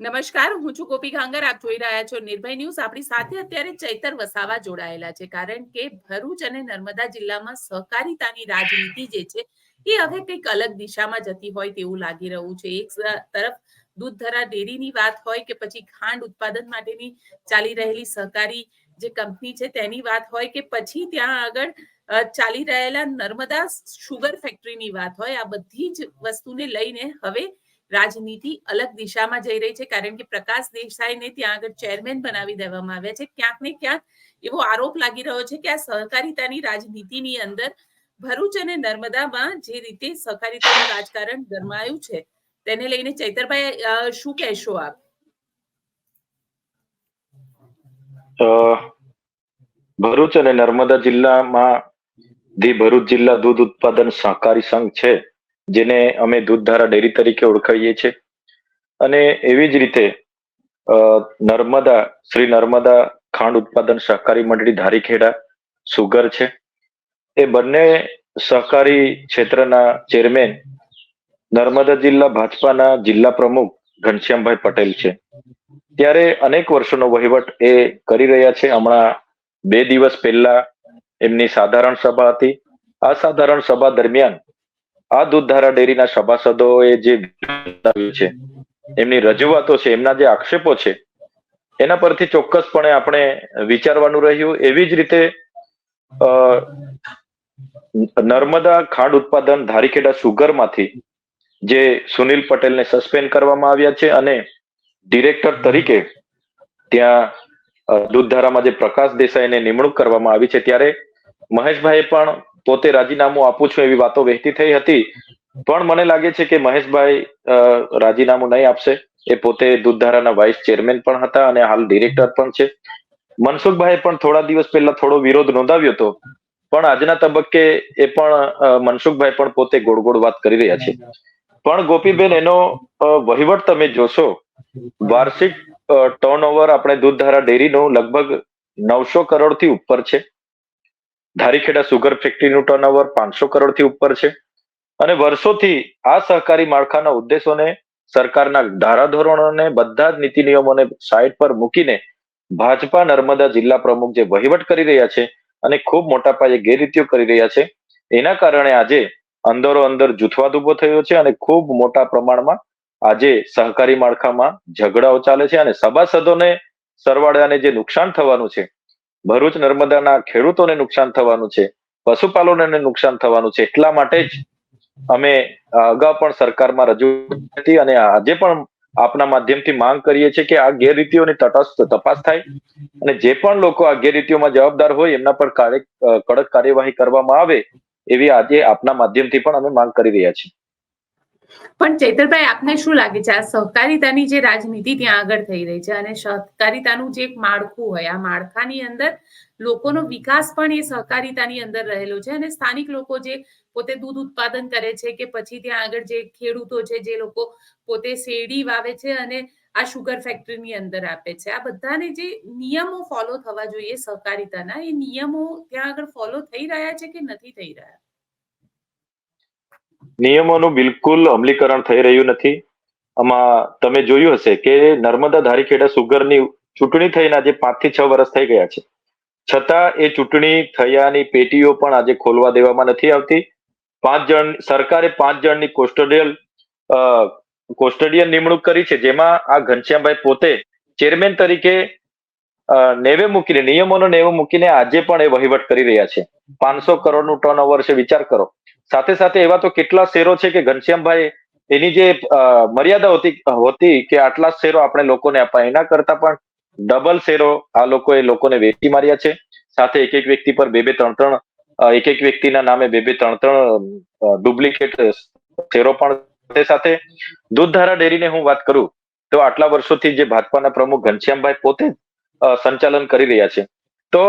નમસ્કાર, હું છું ગોપી ખાંગર, આપ જોઈ રહ્યા છો નિર્ભય ન્યૂઝ. આપણી સાથે અત્યારે ચૈતર વસાવા જોડાયેલા છે, કારણ કે ભરૂચ અને નર્મદા જિલ્લામાં સહકારિતાની રાજનીતિ જે છે, એ હવે કંઈક અલગ દિશામાં જતી હોય તેવું લાગી રહ્યું છે. એક તરફ દૂધધરા ડેરીની વાત હોય કે પછી ખાંડ ઉત્પાદન માટેની ચાલી રહેલી સહકારી જે કંપની છે, તેની વાત હોય કે પછી ત્યાં આગળ ચાલી રહેલા નર્મદા શુગર ફેક્ટરીની વાત હોય, આ બધી જ વસ્તુને લઈને હવે રાજનીતિ અલગ દિશામાં જઈ રહી છે, કારણ કે પ્રકાશ દેસાઈને ત્યાં આગળ ચેરમેન બનાવી દેવામાં આવ્યા છે. ક્યાંક ને ક્યાંક એવો આરોપ લાગી રહ્યો છે કે આ સહકારિતાની રાજનીતિની અંદર ભરૂચ અને નર્મદામાં જે રીતે સહકારિતાનું રાજકારણ ગરમાયું છે, તેને લઈને ચૈતરભાઈ શું કહેશો આપ? ભરૂચ અને નર્મદા જિલ્લામાં ધી ભરૂચ જિલ્લા દૂધ ઉત્પાદન સહકારી સંઘ છે. જેને અમે દૂધધારા ડેરી તરીકે ઓળખાવીએ છીએ. અને એવી જ રીતે નર્મદા, શ્રી નર્મદા ખાંડ ઉત્પાદન સહકારી મંડળી ધારીખેડા સુગર છે. એ બંને સહકારી ક્ષેત્રના ચેરમેન નર્મદા જિલ્લા ભાજપાના જિલ્લા પ્રમુખ ઘનશ્યામભાઈ પટેલ છે. ત્યારે અનેક વર્ષોનો વહીવટ એ કરી રહ્યા છે. હમણાં બે દિવસ પહેલા એમની સાધારણ સભા હતી. આ સાધારણ સભા દરમિયાન આ દૂધધારા ડેરીના સભાસદોએ જે છે, એમની રજૂઆતો છે, એમના જે આક્ષેપો છે, એના પરથી ચોક્કસપણે આપણે વિચારવાનું રહ્યું. એવી જ રીતે નર્મદા ખાંડ ઉત્પાદન ધારીખેડા સુગરમાંથી જે સુનિલ પટેલને સસ્પેન્ડ કરવામાં આવ્યા છે અને ડિરેક્ટર તરીકે ત્યાં દૂધધારામાં જે પ્રકાશ દેસાઈને નિમણૂક કરવામાં આવી છે, ત્યારે મહેશભાઈએ પણ પોતે રાજીનામું આપું છું એવી વાતો વહેતી થઈ હતી. પણ મને લાગે છે કે મહેશભાઈ રાજીનામું નહીં આપશે. એ પોતે દૂધધારાના વાઇસ ચેરમેન પણ હતા અને હાલ ડિરેક્ટર પણ છે. મનસુખભાઈ પણ થોડા દિવસ પહેલા થોડો વિરોધ નોંધાવ્યો હતો. પણ આજના તબક્કે એ પણ મનસુખભાઈ પણ પોતે ગોળ ગોળ વાત કરી રહ્યા છે. પણ ગોપીબેન એનો વહીવટ તમે જોશો. વાર્ષિક ટર્નઓવર આપણે દૂધધારા ડેરીનું લગભગ નવસો કરોડથી ઉપર છે. ધારીખેડા સુગર ફેક્ટરીનું ટર્નઓવર પાંચસો કરોડથી ઉપર છે. અને વર્ષોથી આ સહકારી માળખાના ઉદ્દેશોને સરકારના ધારાધોરણોને બધા જ નીતિ નિયમોને સાઈડ પર મૂકીને ભાજપા, નર્મદા જિલ્લા પ્રમુખ જે વહીવટ કરી રહ્યા છે અને ખૂબ મોટા પાયે ગેરરીતિઓ કરી રહ્યા છે, એના કારણે આજે અંદરો અંદર જૂથવાદ ઊભો થયો છે અને ખૂબ મોટા પ્રમાણમાં આજે સહકારી માળખામાં ઝઘડાઓ ચાલે છે અને સભાસદોને સરવાળાને જે નુકસાન થવાનું છે ભરૂચ નર્મદાના ખેડૂતોને નુકસાન થવાનું છે પશુપાલકોને નુકસાન થવાનું છે, એટલા માટે જ અમે અગાઉ પણ સરકારમાં રજૂ હતી અને આજે પણ આપના માધ્યમથી માંગ કરીએ છીએ કે આ ગેરરીતિઓની તટસ્થ તપાસ થાય અને જે પણ લોકો આ ગેરરીતિઓમાં જવાબદાર હોય એમના પર કડક કાર્યવાહી કરવામાં આવે એવી આજે આપના માધ્યમથી પણ અમે માંગ કરી રહ્યા છીએ. પણ ચૈતરભાઈ, આપને શું લાગે છે? આ સહકારિતાની જે રાજનીતિ ત્યાં આગળ થઈ રહી છે અને સહકારિતાનું જે એક માળખું હોય, આ માળખાની અંદર લોકોનો વિકાસ પણ એ સહકારિતાની અંદર રહેલો છે અને સ્થાનિક લોકો જે પોતે દૂધ ઉત્પાદન કરે છે કે પછી ત્યાં આગળ જે ખેડૂતો છે, જે લોકો પોતે શેરડી વાવે છે અને આ શુગર ફેક્ટરીની અંદર આપે છે. આ બધાને જે નિયમો ફોલો થવા જોઈએ સહકારિતાના, એ નિયમો ત્યાં આગળ ફોલો થઈ રહ્યા છે કે નથી થઈ રહ્યા? નિયમોનું બિલકુલ અમલીકરણ થઈ રહ્યું નથી. આમાં તમે જોયું હશે કે નર્મદા ધારીખેડા સુગરની ચૂંટણી થઈને આજે પાંચથી છ વર્ષ થઈ ગયા છે. છતાં એ ચૂંટણી થયાની પેટીઓ પણ આજે ખોલવા દેવામાં નથી આવતી. પાંચ જણ, સરકારે પાંચ જણની કોસ્ટોડિયલ કોસ્ટોડિયન નિમણૂક કરી છે, જેમાં આ ઘનશ્યામભાઈ પોતે ચેરમેન તરીકે નેવે મૂકીને, નિયમોનો નેવે મૂકીને આજે પણ એ વહીવટ કરી રહ્યા છે. પાંચસો કરોડનું ટર્ન ઓવર છે, વિચાર કરો. સાથે સાથે એવા તો કેટલા શેરો છે કે ઘનશ્યામભાઈ, એની જે મર્યાદા હોતી હોતી કે આટલા શેરો આપણે લોકોને અપાય એના કરતા પણ ડબલ શેરો આ લોકોએ લોકોને વેચી માર્યા છે. સાથે એક એક વ્યક્તિ પર બે બે ત્રણ ત્રણ એક એક વ્યક્તિના નામે બે બે ત્રણ ત્રણ ડુપ્લિકેટ શેરો પણ સાથે સાથે. દૂધધારા ડેરીને હું વાત કરું, તો આટલા વર્ષોથી જે ભાજપાના પ્રમુખ ઘનશ્યામભાઈ પોતે સંચાલન કરી રહ્યા છે. તો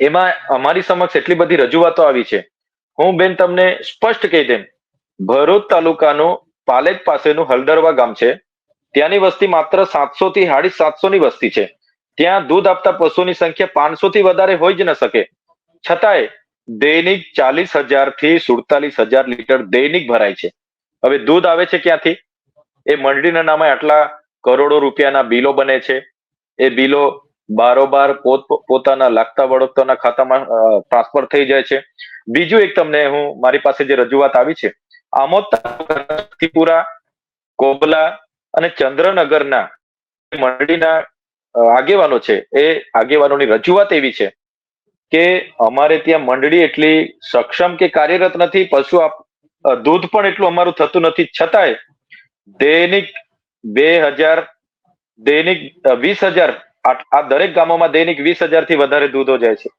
એમાં અમારી સમક્ષ એટલી બધી રજૂઆતો આવી છે હું બેન તમને સ્પષ્ટ કહી દેમ ભરૂચ તાલુકાનું પાલેજ પાસેનું હલદરવા ગામ છે. ત્યાંની વસ્તી માત્ર સાતસો થી સાડી સાતસો ની વસ્તી છે. ત્યાં દૂધ આપતા પશુની સંખ્યા પાંચસો થી વધારે હોઈ જ ન શકે. છતાંય દૈનિક ચાલીસ હજારથી સુડતાલીસ હજાર લીટર દૈનિક ભરાય છે. હવે દૂધ આવે છે ક્યાંથી? એ મંડળીના નામે આટલા કરોડો રૂપિયાના બિલો બને છે. એ બિલો બારોબાર પોત, પોતાના લાગતા વળગતાના ખાતામાં ટ્રાન્સફર થઈ જાય છે. બીજું એક તમને હું, મારી પાસે જે રજૂઆત આવી છે, આમોદ શક્તિપુરા, કોબલા અને ચંદ્રનગરના મંડળીના આગેવાનો છે. એ આગેવાનોની રજૂઆત એવી છે કે અમારે ત્યાં મંડળી એટલી સક્ષમ કે કાર્યરત નથી, પશુ દૂધ પણ એટલું અમારું થતું નથી. છતાંય દૈનિક બે હજાર, દૈનિક વીસ હજાર આ દરેક ગામોમાં દૈનિક વીસ હજારથી વધારે દૂધો જાય છે.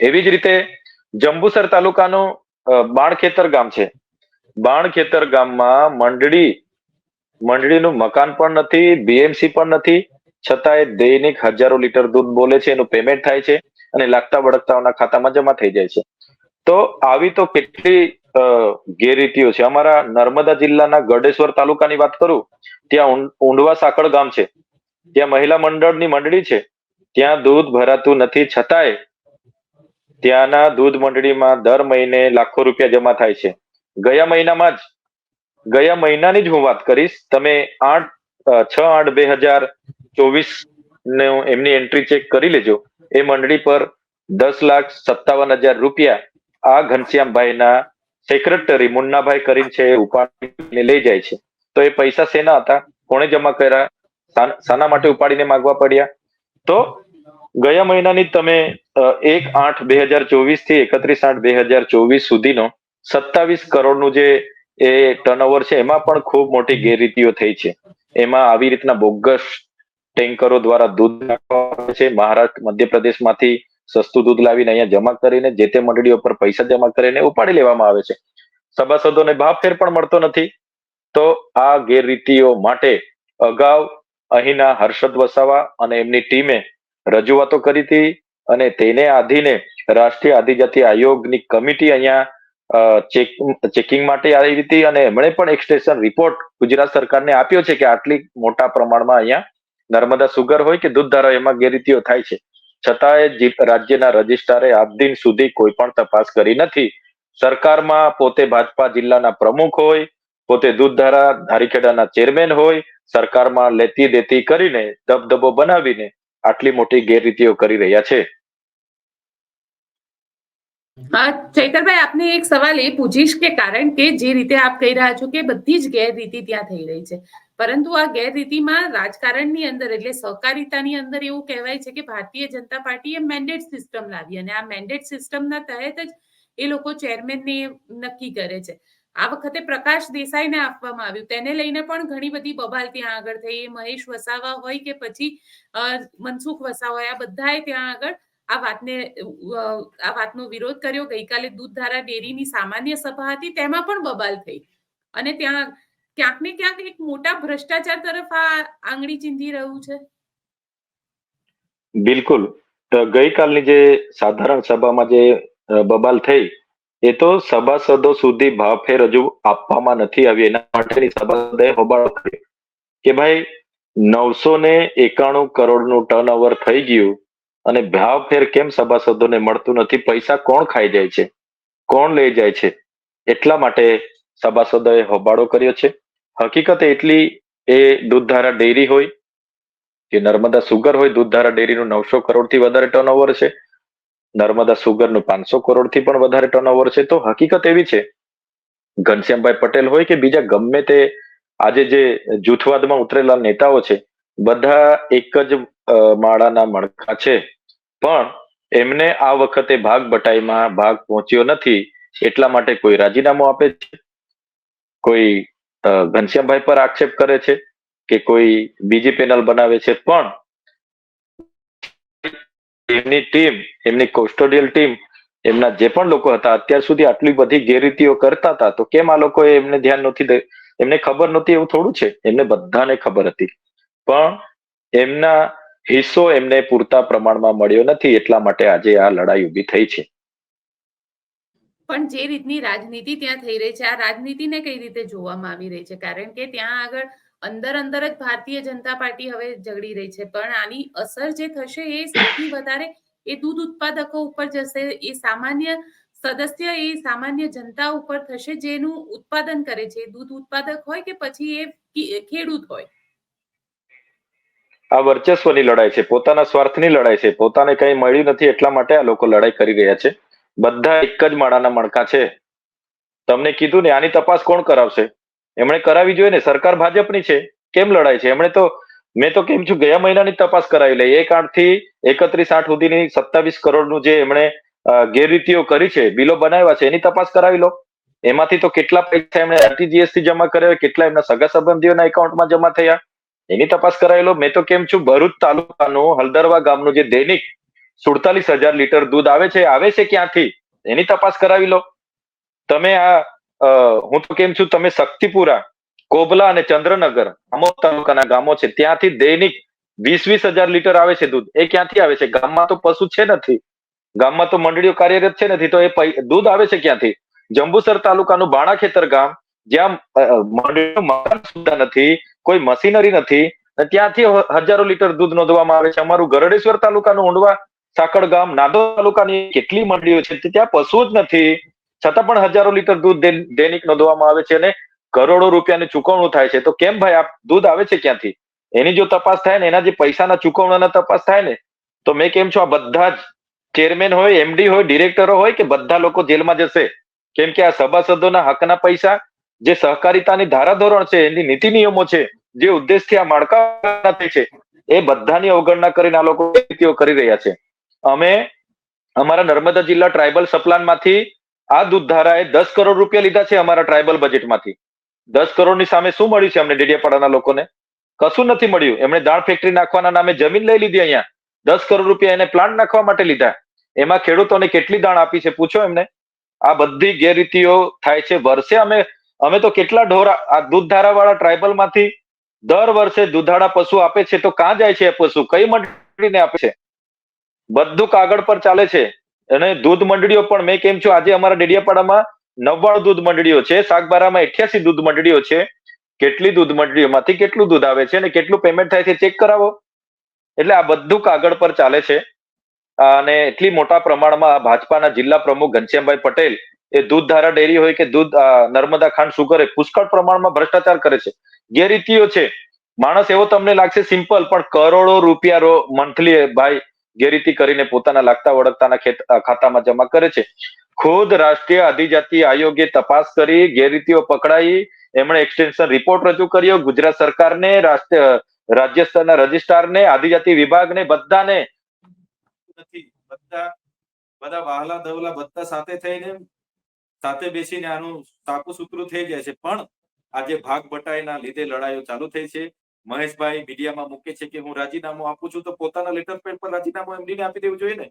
એવી જ રીતે જંબુસર તાલુકાનું બાણખેતર ગામ છે. બાણખેતર ગામમાં મંડળી, મંડળીનું મકાન પણ નથી બીએમસી પણ નથી, છતાંય દૈનિક હજારો લીટર દૂધ બોલે છે, એનું પેમેન્ટ થાય છે અને લાગતા વળગતાઓના ખાતામાં જમા થઈ જાય છે. તો આવી તો કેટલી ગેરરીતિઓ છે. અમારા નર્મદા જિલ્લાના ગઢેશ્વર તાલુકાની વાત કરું, ત્યાં ઊંડ- ઊંડવા સાંકળ ગામ છે. ત્યાં મહિલા મંડળની મંડળી છે, ત્યાં દૂધ ભરાતું નથી. છતાંય ત્યાંના દૂધ મંડળીમાં દર મહિને લાખો રૂપિયા જમા થાય છે. ગયા મહિનામાં જ, ગયા મહિનાની જ હું વાત કરીશ. તમે આઠ છ આઠ બે હજાર ચોવીસ એમની એન્ટ્રી ચેક કરી લેજો. એ મંડળી પર દસ લાખ સત્તાવન હજાર રૂપિયા આ ઘનશ્યામભાઈના સેક્રેટરી મુન્નાભાઈ કરીને છે ઉપાડીને લઈ જાય છે. તો એ પૈસા શેના હતા? કોણે જમા કર્યા? શાન- માટે ઉપાડીને માંગવા પડ્યા. તો ગયા મહિનાની તમે એક આઠ બે હજાર ચોવીસથી એકત્રીસ આઠ બે હજાર ચોવીસ સુધીનો સત્તાવીસ કરોડનું જે એ ટર્નઓવર છે, એમાં પણ ખૂબ મોટી ગેરરીતિઓ થઈ છે. એમાં આવી રીતના બોગસ ટેન્કરો દ્વારા દૂધ છે. મહારાષ્ટ્ર મધ્યપ્રદેશમાંથી સસ્તું દૂધ લાવીને અહીંયા જમા કરીને, જે તે મંડળીઓ પર પૈસા જમા કરીને ઉપાડી લેવામાં આવે છે. સભાસદોને ભાવ ફેર પણ મળતો નથી. તો આ ગેરરીતિઓ માટે અગાઉ અહીંના હર્ષદ વસાવા અને એમની ટીમે રજૂઆતો કરી હતી અને તેને આધીને રાષ્ટ્રીય આદિજાતિ આયોગની કમિટી અહીંયા ચેક, ચેકિંગ માટે આવી હતી અને એમણે પણ એક્સટેન્શન રિપોર્ટ ગુજરાત સરકારને આપ્યો છે કે આટલી મોટા પ્રમાણમાં અહીંયા નર્મદા સુગર હોય કે દૂધધારા એમાં ગેરરીતિઓ થાય છે. છતાંય રાજ્યના રજિસ્ટ્રારે આજ દિન સુધી કોઈ પણ તપાસ કરી નથી. સરકારમાં પોતે ભાજપા જિલ્લાના પ્રમુખ હોય, પોતે દૂધધારા ધારીખેડાના ચેરમેન હોય સરકારમાં લેતી દેતી કરીને દબદબો બનાવીને આટલી મોટી ગેરરીતિઓ કરી રહ્યા છે. ચૈતરભાઈ, આપને એક સવાલ એ પૂછીશ કે કારણ કે જે રીતે આપ કહી રહ્યા છો કે બધી જ ગેરરીતિ ત્યાં થઈ રહી છે. પરંતુ આ ગેરરીતિમાં રાજકારણની અંદર એટલે સહકારિતાની અંદર એવું કહેવાય છે કે ભારતીય જનતા પાર્ટીએ મેન્ડેટ સિસ્ટમ લાવી અને આ મેન્ડેટ સિસ્ટમના તહેત જ એ લોકો ચેરમેનને નક્કી કરે છે. આ વખતે પ્રકાશ દેસાઈને આપવામાં આવ્યું. તેને લઈને પણ ઘણી બધી બબાલ ત્યાં આગળ થઈ. મહેશ વસાવા હોય કે પછી મનસુખ વસાવા હોય, આ બધાએ ત્યાં આગળ આ વાતને આ વાતનો વિરોધ કર્યો. ગઈકાલે દૂધધારા ડેરીની સામાન્ય સભા હતી. તેમાં પણ બબાલ થઈ. અને ત્યાં ક્યાંક ને ક્યાંક એક મોટા ભ્રષ્ટાચાર તરફ આ આંગળી ચીંધી રહ્યું છે. બિલકુલ. ગઈકાલની જે સાધારણ સભામાં જે બબાલ થઈ એ તો સભાસદો સુધી ભાવફેર હજુ આપવામાં નથી આવી એના માટેની સભાસદે હોબાળો કર્યો કે ભાઈ, નવસો ને એકાણું કરોડનું ટર્નઓવર થઈ ગયું અને ભાવફેર કેમ સભાસદોને મળતું નથી? પૈસા કોણ ખાઈ જાય છે? કોણ લઈ જાય છે? એટલા માટે સભાસદોએ હોબાળો કર્યો છે. હકીકત એટલી એ દૂધધારા ડેરી હોય કે નર્મદા સુગર હોય, દૂધધારા ડેરીનું નવસો કરોડથી વધારે ટર્નઓવર છે. નર્મદા સુગરનું પાંચસો કરોડથી પણ વધારે ટર્નઓવર છે. તો હકીકત એવી છે, ઘનશ્યામભાઈ પટેલ હોય કે બીજા ગમે તે આજે જે જૂથવાદમાં ઉતરેલા નેતાઓ છે, બધા એક જ માળાના મણકા છે. પણ એમને આ વખતે ભાગ બટાઈમાં ભાગ પહોંચ્યો નથી, એટલા માટે કોઈ રાજીનામું આપે છે? કોઈ ઘનશ્યામભાઈ પર આક્ષેપ કરે છે કે કોઈ બીજી પેનલ બનાવે છે? પણ એમની ટીમ, એમની કોસ્ટોડિયલ ટીમ, એમના જે પણ લોકો હતા, અત્યાર સુધી આટલી બધી ગેરરીતિઓ કરતા હતા, તો કેમ આ લોકો એમને ધ્યાન નથી એમને ખબર નહોતી એવું થોડું છે? એમને બધાને ખબર હતી. પણ એમના હિસ્સો એમને પૂરતા પ્રમાણમાં મળ્યો નથી, એટલા માટે આજે આ લડાઈ ઊભી થઈ છે. પણ જે રીતની રાજનીતિ ત્યાં થઈ રહી છે, આ રાજનીતિને કઈ રીતે જોવામાં આવી રહી છે? કારણ કે ત્યાં આગળ અંદર અંદર જ ભારતીય જનતા પાર્ટી હવે ઝઘડી રહી છે. પણ આની અસર જે થશે એ સૌથી વધારે એ દૂધ ઉત્પાદકો ઉપર જશે, એ સામાન્ય સદસ્ય, એ સામાન્ય જનતા ઉપર થશે જેનું ઉત્પાદન કરે છે. દૂધ ઉત્પાદક હોય કે પછી એ ખેડૂત હોય? આ વર્ચસ્વની લડાઈ છે. પોતાના સ્વાર્થની લડાઈ છે. પોતાને કંઈ મળ્યું નથી એટલા માટે આ લોકો લડાઈ કરી રહ્યા છે. બધા એક જ માળાના મણકા છે. તમને કીધું ને આની તપાસ કોણ કરાવશે? એમણે કરાવી જોઈએ ને, સરકાર ભાજપની છે, કેમ લડાય છે? એમણે તો, મેં તો કેમ છું, ગયા મહિનાની તપાસ કરાવી લઈ એક આઠથી એકત્રીસ આઠ સુધીની સત્તાવીસ કરોડનું જે એમણે ગેરરીતિઓ કરી છે, બિલો બનાવ્યા છે, એની તપાસ કરાવી લો. એમાંથી તો કેટલા પૈસા એમણે આરટીજીએસથી જમા કર્યા કેટલા એમના સગા સંબંધીઓના એકાઉન્ટમાં જમા થયા? એની તપાસ કરાવી લો. મેં તો કેમ છું, ભરૂચ તાલુકાનું હલદરવા ગામનું જે દૈનિક સુડતાલીસ હજાર લીટર દૂધ આવે છે આવે છે ક્યાંથી? એની તપાસ કરાવી લો. તમે આ હું તો કેમ છું? તમે શક્તિપુરા, કોબલા અને ચંદ્રનગર આમોદ તાલુકાના ગામો છે. ત્યાંથી દૈનિક વીસ વીસ હજાર લીટર આવે છે દૂધ. એ ક્યાંથી આવે છે? ગામમાં તો પશુ છે નથી. ગામમાં તો મંડળીઓ કાર્યરત છે નથી. તો એ દૂધ આવે છે ક્યાંથી? જંબુસર તાલુકાનું બાણાખેતર ગામ, જ્યાં મંડળીનું મકાન સુધા નથી, કોઈ મશીનરી નથી ત્યાંથી હજારો લીટર દૂધ નોંધવામાં આવે છે. અમારું ગરડેશ્વર તાલુકાનું ઊંડવા સાકડ ગામ નાદો તાલુકાની કેટલી મંડળીઓ છે? ત્યાં પશુ જ નથી. છતાં પણ હજારો લીટર દૂધ દૈનિક નોંધવામાં આવે છે અને કરોડો રૂપિયાની ચૂકવણું થાય છે. તો કેમ ભાઈ આ દૂધ આવે છે ક્યાંથી? એની જો તપાસ થાય ને, એના જે પૈસાના ચૂકવણાના તપાસ થાય ને, તો મેં કેમ છું આ બધા જ ચેરમેન હોય, એમડી હોય, ડિરેક્ટરો હોય કે બધા લોકો જેલમાં જશે? કેમ કે આ સભાસદોના હકના પૈસા, જે સહકારિતાની ધારાધોરણ છે, એની નીતિ નિયમો છે, જે ઉદ્દેશથી આ માળખા છે, એ બધાની અવગણના કરીને આ લોકો કરી રહ્યા છે? અમે અમારા નર્મદા જિલ્લા ટ્રાઇબલ સપ્લાનમાંથી આ દૂધધારાએ દસ કરોડ રૂપિયા લીધા છે અમારા ટ્રાઇબલ બજેટમાંથી દસ કરોડની સામે શું મળ્યું છે અમને ડેડિયાપાડાના લોકોને? કશું નથી મળ્યું. એમણે દાળ ફેક્ટરી નાખવાના નામે જમીન લઈ લીધી અહીંયા. દસ કરોડ રૂપિયા એને પ્લાન્ટ નાખવા માટે લીધા. એમાં ખેડૂતોને કેટલી દાણ આપી છે? પૂછો એમને. આ બધી ગેરરીતિઓ થાય છે. વર્ષે અમે અમે તો કેટલા ઢોરા આ દૂધધારા વાળા ટ્રાઇબલમાંથી દર વર્ષે દૂધાળા પશુ આપે છે તો કાં જાય છે પશુ? કઈ મંડળીને આપે છે? બધું કાગળ પર ચાલે છે. અને દૂધ મંડળીઓ પણ મેં કેમ છું, આજે અમારા ડેડિયાપાડામાં નવ્વાણું દૂધ મંડળીઓ છે, સાગબારામાં અઠ્યાસી દૂધ મંડળીઓ છે. કેટલી દૂધ મંડળીઓમાંથી કેટલું દૂધ આવે છે અને કેટલું પેમેન્ટ થાય છે ચેક કરાવો. એટલે આ બધું કાગળ પર ચાલે છે. અને એટલી મોટા પ્રમાણમાં ભાજપાના જિલ્લા પ્રમુખ ઘનશ્યામભાઈ પટેલ એ દૂધધારા ડેરી હોય કે દૂધ નર્મદા ખાંડ સુગર એ પુષ્કળ પ્રમાણમાં ભ્રષ્ટાચાર કરે છે. ગેરરીતિઓ છે. માણસ એવો તમને લાગશે સિમ્પલ પણ કરોડો રૂપિયા મંથલી ભાઈ ગેરરીતિ કરીને પોતાના લાગતા વળગતાના ખાતામાં જમા કરે છે. ખુદ રાષ્ટ્રીય આદિજાતિ આયોગે તપાસ કરી, ગેરરીતિઓ પકડાઈ. એમણે એક્સટેન્શન રિપોર્ટ રજૂ કર્યો. ગુજરાત સરકારને રાષ્ટ્રીય રાજ્ય સ્તરના રજિસ્ટ્રારને, આદિજાતિ વિભાગને બધાને નથી. બધા બધા વાહલા દવલા બધા સાથે થઈને, સાથે બેસીને આનું સાકું સૂત્રું થઈ જાય છે. પણ આજે ભાગ બટાઈના લીધે લડાઈઓ ચાલુ થઈ છે. મહેશભાઈ મીડિયામાં મૂકે છે કે હું રાજીનામું આપું છું, તો પોતાના લેટર પેડ પર રાજીનામું એમડીને આપી દેવું જોઈએ ને?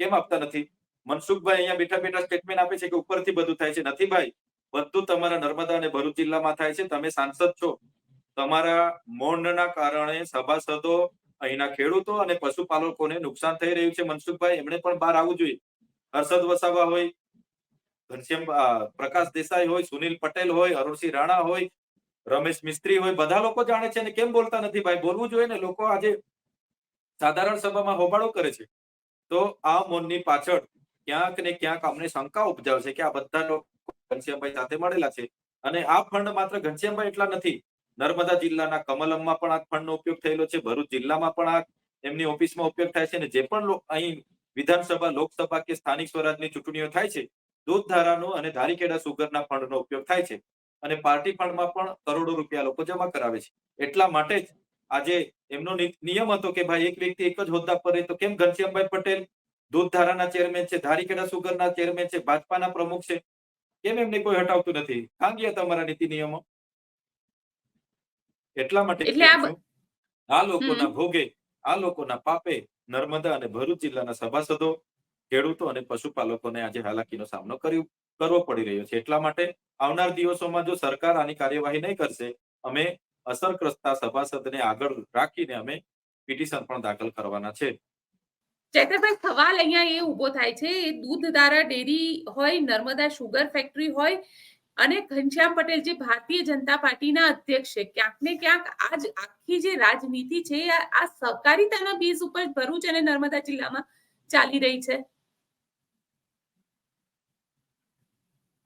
કેમ આપતા નથી? મનસુખભાઈ અહીંયા બેઠા બેઠા સ્ટેટમેન્ટ આપે છે કે ઉપરથી બધું થાય છે. નથી ભાઈ, બધું તમારા નર્મદા અને ભરૂચ જિલ્લામાં થાય છે. તમે સાંસદ છો. તમારા મોંડના કારણે સભાસદો અહીંના ખેડૂતો અને પશુપાલકોને નુકસાન થઈ રહ્યું છે. મનસુખભાઈ, એમણે પણ બહાર આવવું જોઈએ. હર્ષદ વસાવા હોય, ઘનશ્યામ પ્રકાશ દેસાઈ હોય, સુનિલ પટેલ હોય, અરુણસિંહ રાણા હોય રમેશ મિસ્ત્રી હોય, બધા લોકો જાણે છે અને કેમ બોલતા નથી? ભાઈ, બોલવું જોઈએ ને, લોકો આજે સાધારણ સભામાં હોબાળો કરે છે. તો આ મૌનની પાછળ ક્યાંક ને ક્યાંક અમને શંકા ઉપજાવશે કે આ બધા લોકો ઘનશ્યામભાઈ સાથે મળેલા છે. અને આ ફંડ માત્ર ઘનશ્યામભાઈ એટલા નથી. નર્મદા જિલ્લાના કમલમમાં પણ આ ફંડનો ઉપયોગ થયેલો છે. ભરૂચ જિલ્લામાં પણ આ એમની ઓફિસમાં ઉપયોગ થાય છે અને જે પણ અહીં વિધાનસભા, લોકસભા કે સ્થાનિક સ્વરાજની ચૂંટણીઓ થાય છે, દૂધધારાનો અને ધારીકેડા સુગરના ફંડનો ઉપયોગ થાય છે. અને પાર્ટી ફંડમાં પણ કરોડો રૂપિયા લોકો જમા કરાવે છે. એટલા માટે જ આજે એમનો નિયમ હતો કે ભાઈ એક વ્યક્તિ એક જ હોદ્દા પર રહે તો કેમ ઘનશ્યામભાઈ પટેલ દૂધધારાના ચેરમેન છે ધારીકેડા સુગરના ચેરમેન છે ભાજપાના પ્રમુખ છે કેમ એમને કોઈ હટાવતું નથી? ખાંગી હતા અમારા નીતિ નિયમો? એટલા માટે આ લોકોના ભોગે આ લોકોના પાપે નર્મદા અને ભરૂચ જિલ્લાના સભાસદો ખેડૂતો અને પશુપાલકોને આજે હાલાકીનો સામનો કર્યો. કરવો પડી રહ્યો છે. એટલા માટે આવનાર દિવસોમાં જો સરકાર આની કાર્યવાહી નહીં કરશે, અમે અસરગ્રસ્ત સભાસદને આગળ રાખીને અમે પિટિશન પણ દાખલ કરવાના છે. ચેતરભાઈ, સવાલ અહીંયા એ ઊભો થાય છે દૂધધારા ડેરી હોય, નર્મદા શુગર ફેક્ટરી હોય અને ઘનશ્યામ પટેલ જે ભારતીય જનતા પાર્ટીના અધ્યક્ષ છે, ક્યાંક ને ક્યાંક આજ આખી જે રાજનીતિ છે, આ સહકારિતાના બેઝ ઉપર ભરૂચ અને નર્મદા જિલ્લામાં ચાલી રહી છે.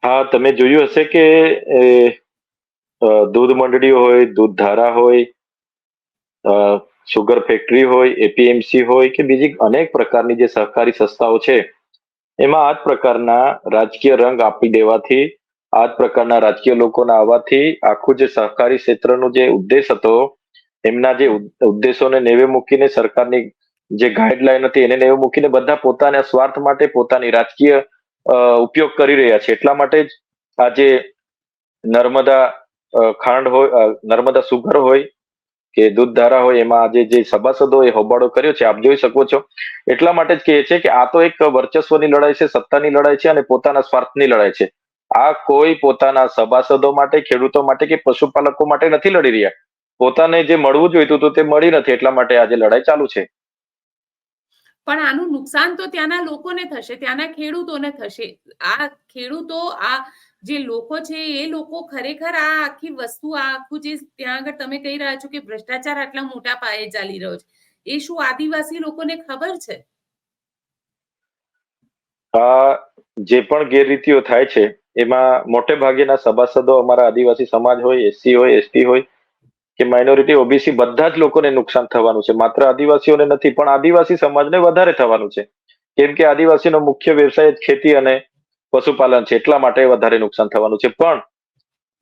હા, તમે જોયું હશે કે દૂધ મંડળીઓ હોય, દૂધ ધારા હોય સુગર ફેક્ટરી હોય એપીએમસી હોય કે બીજી અનેક પ્રકારની જે સહકારી સંસ્થાઓ છે, એમાં આ જ પ્રકારના રાજકીય રંગ આપી દેવાથી, આ જ પ્રકારના રાજકીય લોકોના આવવાથી આખું જે સહકારી ક્ષેત્રનો જે ઉદ્દેશ હતો, એમના જે ઉદ- ઉદ્દેશોને નેવે મૂકીને સરકારની જે ગાઈડલાઈન હતી એને નેવે મૂકીને બધા પોતાના સ્વાર્થ માટે પોતાની રાજકીય ઉપયોગ કરી રહ્યા છે. એટલા માટે જ આજે નર્મદા ખાંડ હોય નર્મદા સુગર હોય કે દૂધધારા હોય, એમાં આજે જે સભાસદો એ હોબાળો કર્યો છે, આપ જોઈ શકો છો. એટલા માટે જ કહે છે કે આ તો એક વર્ચસ્વની લડાઈ છે, સત્તાની લડાઈ છે અને પોતાના સ્વાર્થની લડાઈ છે. આ કોઈ પોતાના સભાસદો માટે, ખેડૂતો માટે કે પશુપાલકો માટે નથી લડી રહ્યા. પોતાને જે મળવું જોઈતું હતું તે મળી નથી. એટલા માટે આજે લડાઈ ચાલુ છે. પણ આનું નુકસાન તો ત્યાંના લોકોને થશે, ત્યાંના ખેડૂતોને થશે. આ ખેડૂતો, આ જે લોકો છે, એ લોકો ખરેખર આ આખી વસ્તુ, આ આખું જે ત્યાં આગળ તમે કહી રહ્યા છો કે ભ્રષ્ટાચાર આટલા મોટા પાયે ચાલી રહ્યો છે, એ શું આદિવાસી લોકોને ખબર છે? આ જે પણ ગેરરીતિઓ થાય છે, એમાં મોટે ભાગેના સભાસદો અમારા આદિવાસી સમાજ હોય, એસસી હોય, એસટી હોય કે માઇનોરિટી ઓબીસી બધા જ લોકોને નુકસાન થવાનું છે. માત્ર આદિવાસીઓને નથી, પણ આદિવાસી સમાજને વધારે થવાનું છે. કેમ કે આદિવાસીનો મુખ્ય વ્યવસાય જ ખેતી અને પશુપાલન છે. એટલા માટે વધારે નુકસાન થવાનું છે. પણ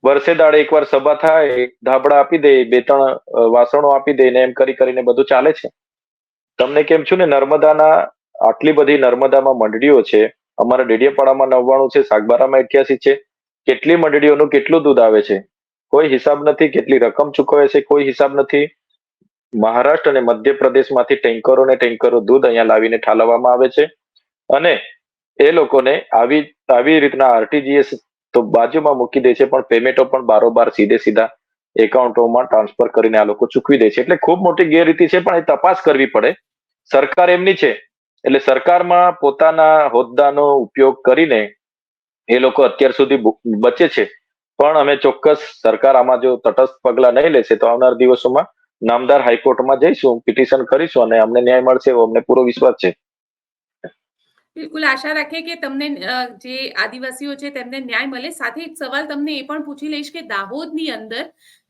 વર્ષે દાડે એકવાર સભા થાય ધાબળા આપી દે, બે ત્રણ વાસણો આપી દે ને એમ કરી કરીને બધું ચાલે છે. તમને કેમ છું ને, નર્મદાના આટલી બધી નર્મદામાં મંડળીઓ છે. અમારા ડેડિયાપાડામાં નવ્વાણું છે, સાગબારામાં અઠ્યાસી છે. કેટલી મંડળીઓનું કેટલું દૂધ આવે છે? કોઈ હિસાબ નથી કેટલી રકમ ચૂકવે છે, કોઈ હિસાબ નથી. મહારાષ્ટ્ર અને મધ્યપ્રદેશમાંથી ટેન્કરો ને ટેન્કરો દૂધ અહીંયા લાવીને ઠાલવવામાં આવે છે. અને એ લોકોને આવી આવી રીતના આરટીજીએસ તો બાજુમાં મૂકી દે છે, પણ પેમેન્ટો પણ બારોબાર સીધે સીધા એકાઉન્ટોમાં ટ્રાન્સફર કરીને આ લોકો ચૂકવી દે છે. એટલે ખૂબ મોટી ગેરરીતિ છે, પણ એ તપાસ કરવી પડે. સરકાર એમની છે, એટલે સરકારમાં પોતાના હોદ્દાનો ઉપયોગ કરીને એ લોકો અત્યાર સુધી બચે છે. પણ અમે ચોક્કસ સરકાર આમાં જો તટસ્થ પગલા નહીં લેશે તો આવનાર દિવસોમાં નામદાર હાઈકોર્ટમાં જઈશું, પિટિશન કરીશું અને અમને ન્યાય મળશે એવો અમને પૂરો વિશ્વાસ છે. બિલકુલ આશા રાખીએ કે તમને જે આદિવાસીઓ છે તેમને ન્યાય મળે. સાથે એક સવાલ તમને એ પણ પૂછી લઈશ કે દાહોદની અંદર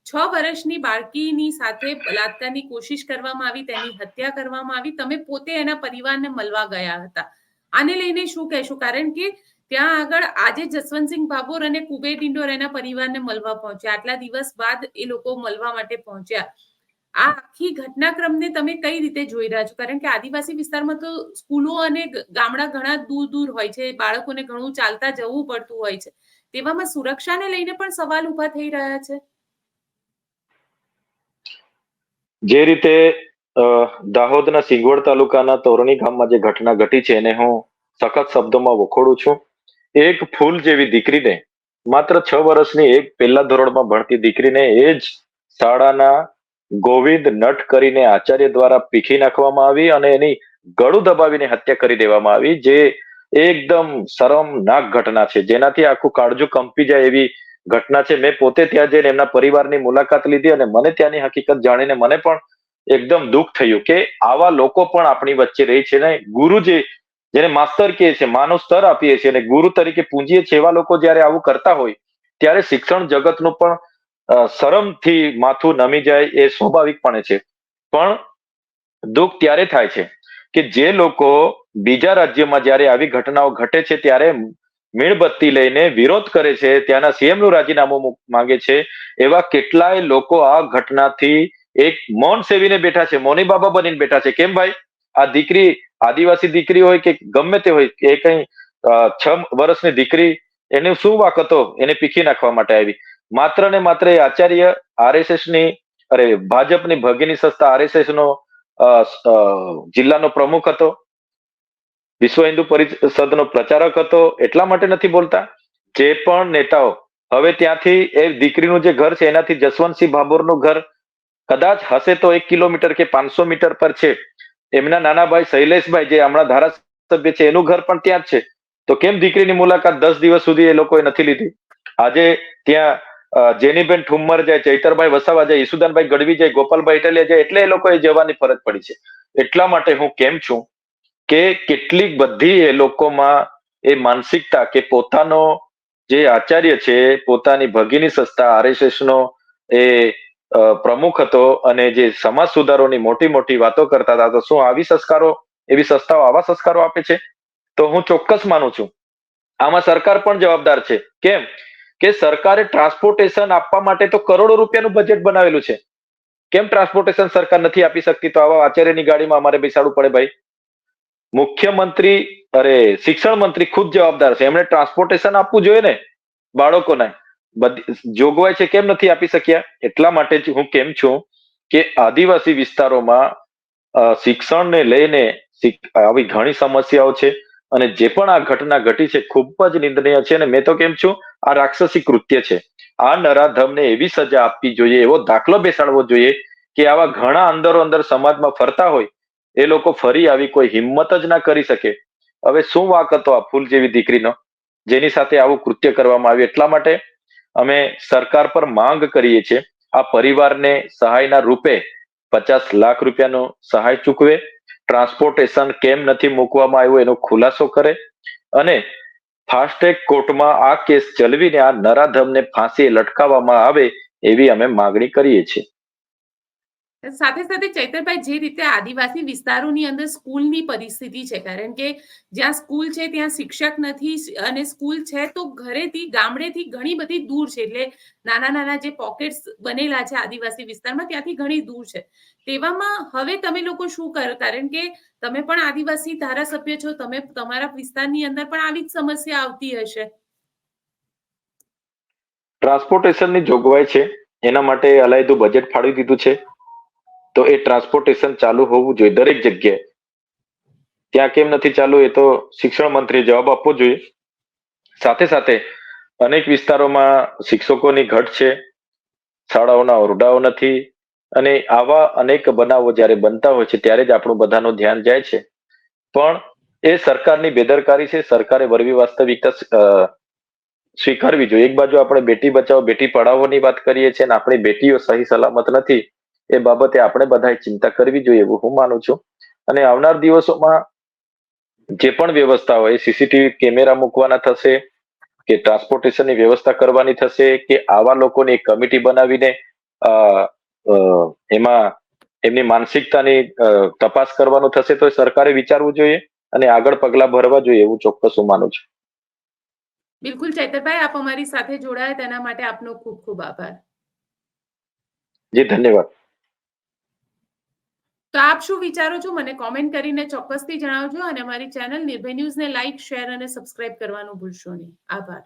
છ વર્ષની બાળકીની સાથે બલાત્કારની કોશિશ કરવામાં આવી, તેની હત્યા કરવામાં આવી. તમે પોતે એના પરિવારને મળવા ગયા હતા. આને લઈને શું કહેશો? કારણ કે ત્યાં આગળ આજે જસવંતસિંહ ભાભોર અને કુબેર ડિંડોર એના પરિવારને મળવા પહોંચ્યા. આટલા દિવસ બાદ એ લોકો મળવા માટે પહોંચ્યા. આ આખી ઘટનાક્રમને તમે કઈ રીતે જોઈ રહ્યા છો? કારણ કે આદિવાસી વિસ્તારમાં તો સ્કૂલો અને ગામડા ઘણા દૂર દૂર હોય છે. બાળકોને ઘણું ચાલતા જવું પડતું હોય છે. તેવામાં સુરક્ષાને લઈને પણ સવાલ ઊભા થઈ રહ્યા છે? જે રીતે દાહોદના સિંગવડ તાલુકાના તોરણી ગામમાં જે ઘટના ઘટી છે, એને હું સખત શબ્દોમાં વખોડું છું. એક ફૂલ જેવી દીકરીને, માત્ર છ વર્ષની એક પહેલા ધોરણમાં ભણતી દીકરીને એ જ શાળાના ગોવિંદ નટ કરીને આચાર્ય દ્વારા પીખી નાખવામાં આવી અને એની ગળું દબાવીને હત્યા કરી દેવામાં આવી, જે એકદમ શરમનાક ઘટના છે. જેનાથી આખું કાળજું કંપી જાય એવી ઘટના છે. મેં પોતે ત્યાં જઈને એમના પરિવારની મુલાકાત લીધી અને મને ત્યાંની હકીકત જાણીને મને પણ એકદમ દુઃખ થયું કે આવા લોકો પણ આપણી વચ્ચે રહી છે ને ગુરુ જે જેને માસ્તર કહે છે માનો સ્તર આપીએ છીએ અને ગુરુ તરીકે પૂંજીએ છીએ એવા લોકો જ્યારે આવું કરતા હોય, ત્યારે શિક્ષણ જગતનું પણ શરમથી માથું નમી જાય એ સ્વાભાવિકપણે છે. પણ દુઃખ ત્યારે થાય છે કે જે લોકો બીજા રાજ્યમાં જ્યારે આવી ઘટનાઓ ઘટે છે ત્યારે મીણબત્તી લઈને વિરોધ કરે છે, ત્યાંના સીએમનું રાજીનામું માંગે છે, એવા કેટલાય લોકો આ ઘટનાથી એક મૌન સેવીને બેઠા છે, મૌની બાબા બનીને બેઠા છે. કેમ ભાઈ? આ દીકરી આદિવાસી દીકરી હોય કે ગમે તે હોય, એ કઈ છ વર્ષની દીકરી, એને શું વાક હતો, એને પીખી નાખવા માટે આવી. માત્ર ને માત્ર એ આચાર્ય આરએસએસની અરે, ભાજપની ભગીની સંસ્થા આરએસએસ નો જિલ્લાનો પ્રમુખ હતો. વિશ્વ હિન્દુ પરિષદનો પ્રચારક હતો. એટલા માટે નથી બોલતા. જે પણ નેતાઓ, હવે ત્યાંથી એ દીકરીનું જે ઘર છે, એનાથી જસવંતસિંહ ભાભોરનું ઘર કદાચ હશે તો એક કિલોમીટર કે પાંચસો મીટર પર છે. એમના નાના ભાઈ શૈલેષભાઈ જે હમણાં ધારાસભ્ય છે, એનું ઘર પણ ત્યાં જ છે. તો કેમ દીકરીની મુલાકાત દસ દિવસ સુધી એ લોકોએ નથી લીધી? આજે ત્યાં જેનીબેન ઠુમ્મર જાય, ચૈતરભાઈ વસાવા જાય, ઈસુદાનભાઈ ગઢવી જાય, ગોપાલભાઈ ઇટાલિયા જાય, એટલે એ લોકોએ જવાની ફરજ પડી છે. એટલા માટે હું કેમ છું કે કેટલીક બધી એ લોકોમાં એ માનસિકતા કે પોતાનો જે આચાર્ય છે, પોતાની ભગીની સંસ્થા આરએસએસ નો એ પ્રમુખ હતો અને જે સમાજ સુધારોની મોટી મોટી વાતો કરતા હતા, તો શું આવી સંસ્કારો, એવી સંસ્થાઓ આવા સંસ્કારો આપે છે? તો હું ચોક્કસ માનું છું. આમાં સરકાર પણ જવાબદાર છે. કેમ? કે સરકારે ટ્રાન્સપોર્ટેશન આપવા માટે તો કરોડો રૂપિયાનું બજેટ બનાવેલું છે. કેમ ટ્રાન્સપોર્ટેશન સરકાર નથી આપી શકતી? તો આવા આચાર્યની ગાડીમાં અમારે બેસાડવું પડે ભાઈ. મુખ્યમંત્રી, અરે શિક્ષણ મંત્રી ખુદ જવાબદાર છે. એમણે ટ્રાન્સપોર્ટેશન આપવું જોઈએ ને? બાળકોને. જોગવાઈ છે, કેમ નથી આપી શક્યા? એટલા માટે જ હું કેમ છું કે આદિવાસી વિસ્તારોમાં શિક્ષણને લઈને આવી ઘણી સમસ્યાઓ છે અને જે પણ આ ઘટના ઘટી છે, ખૂબ જ નિંદનીય છે અને મેં તો કેમ છું, આ રાક્ષસી કૃત્ય છે. આ નરાધમને એવી સજા આપવી જોઈએ, એવો દાખલો બેસાડવો જોઈએ કે આવા ઘણા અંદરો અંદર સમાજમાં ફરતા હોય, એ લોકો ફરી આવી કોઈ હિંમત જ ના કરી શકે. હવે શું વાક હતો આ ફૂલ જેવી દીકરીનો, જેની સાથે આવું કૃત્ય કરવામાં આવ્યું? એટલા માટે અમે સરકાર પર માંગ કરીએ છીએ, આ પરિવારને સહાયના રૂપે પચાસ લાખ રૂપિયાનો સહાય ચૂકવે, ટ્રાન્સપોર્ટેશન કેમ નથી મૂકવામાં આવ્યું એનો ખુલાસો કરે અને ફાસ્ટેગ કોર્ટમાં આ કેસ ચલાવીને આ નરાધમને ફાંસીએ લટકાવવામાં આવે એવી અમે માગણી કરીએ છીએ. સાથે સાથે ચૈતરભાઈ, જે રીતે આદિવાસી વિસ્તારોની અંદર સ્કૂલની પરિસ્થિતિ છે, કારણ કે જ્યાં સ્કૂલ છે ત્યાં શિક્ષક નથી અને સ્કૂલ છે તો ઘરેથી, ગામડેથી ઘણી બધી દૂર છે, એટલે નાના નાના જે પોકેટ્સ બનેલા છે આદિવાસી વિસ્તારમાં ત્યાંથી ઘણી દૂર છે. તેવામાં હવે તમે લોકો શું કરો? કારણ કે તમે પણ આદિવાસી ધારાસભ્ય છો, તમે તમારા વિસ્તારની અંદર પણ આવી જ સમસ્યા આવતી હશે. ટ્રાન્સપોર્ટેશનની જોગવાઈ છે, એના માટે અલાયદું બજેટ ફાળવી દીધું છે. તો એ ટ્રાન્સપોર્ટેશન ચાલુ હોવું જોઈએ દરેક જગ્યાએ. ત્યાં કેમ નથી ચાલુ એ તો શિક્ષણ મંત્રીએ જવાબ આપવો જોઈએ. સાથે સાથે અનેક વિસ્તારોમાં શિક્ષકોની ઘટ છે. શાળાઓના ઓરડાઓ નથી અને આવા અનેક બનાવો જ્યારે બનતા હોય છે ત્યારે જ આપણું બધાનું ધ્યાન જાય છે. પણ એ સરકારની બેદરકારી છે, સરકારે વરવી વાસ્તવિકતા સ્વીકારવી જોઈએ. એક બાજુ આપણે બેટી બચાવો, બેટી પઢાવોની વાત કરીએ છીએ અને આપણી બેટીઓ સહી સલામત નથી. એ બાબતે આપણે બધાએ ચિંતા કરવી જોઈએ એવું હું માનું છું. અને આવનાર દિવસોમાં જે પણ વ્યવસ્થા હોય સીસીટીવી કેમેરા મૂકવાના થશે કે ટ્રાન્સપોર્ટેશનની વ્યવસ્થા કરવાની થશે કે આવા લોકોની કમિટી બનાવીને એમાં એમની માનસિકતાની તપાસ કરવાનું થશે તો સરકારે વિચારવું જોઈએ અને આગળ પગલા ભરવા જોઈએ એવું ચોક્કસ હું માનું છું. બિલકુલ ચૈતરભાઈ આપ અમારી સાથે જોડાયા તેના માટે આપનો ખૂબ ખૂબ આભાર. જી ધન્યવાદ. તો આપ શું વિચારો છો? મને કોમેન્ટ કરીને ચોક્કસથી જણાવજો અને અમારી ચેનલ નિર્ભય ન્યૂઝને લાઇક શેર અને સબસ્ક્રાઇબ કરવાનું ભૂલશો નહીં. આભાર.